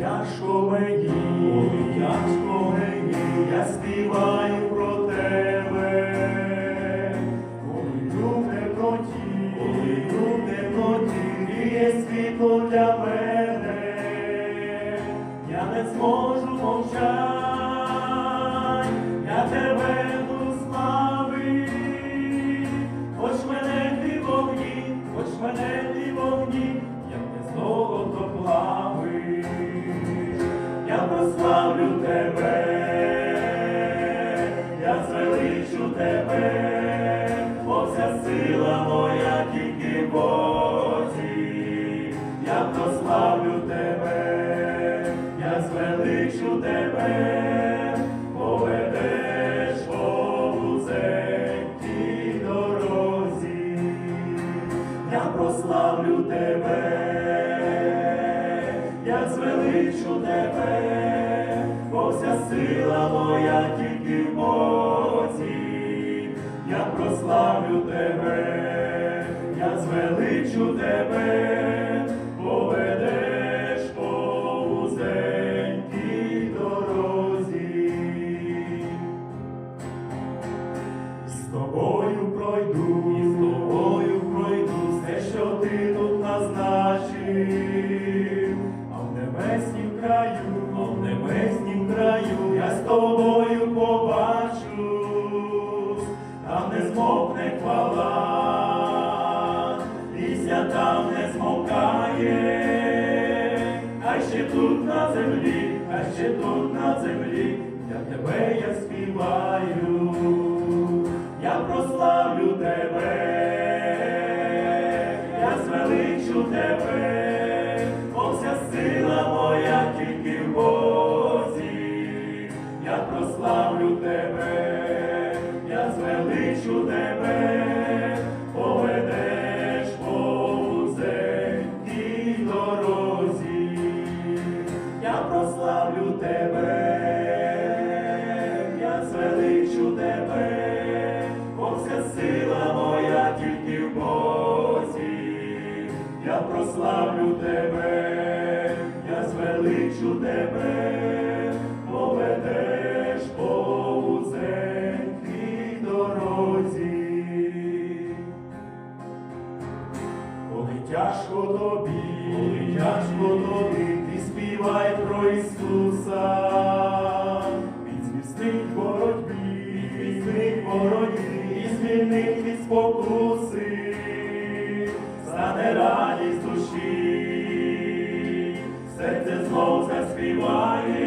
тяжко мені, коли тяжко мені, я співаю про тебе, коли люди проті, коли люди проті, є світло для мене, я не зможу мовчать, прославлю тебе, я звеличу тебе, бо вся сила моя тільки в Бозі, я прославлю тебе, я звеличу тебе, поведеш по вузенькій дорозі, я прославлю тебе, я звеличу тебе, бо вся сила моя тільки в Бозі, я прославлю тебе, я звеличу тебе, поведеш по вузенькій дорозі. З тобою пройду, краю, в небеснім краю я з тобою побачусь, там не змовкне хвала, пісня там не змовкає, а ще тут на землі, а ще тут на землі, для тебе я співаю, я прославлю тебе, я звеличу тебе, тільки в Бозі, я прославлю тебе, я звеличу тебе, поведеш по вузенькій дорозі, я прославлю тебе, я звеличу тебе, бо вся сила моя тільки в Бозі, я прославлю тебе, звеличу тебе, поведеш по вузенькій дорозі. Коли тяжко тобі, тяжко тобі, ти співай про Ісуса, Він змістить боротьбі, Він змістить звільнить від спокуси, why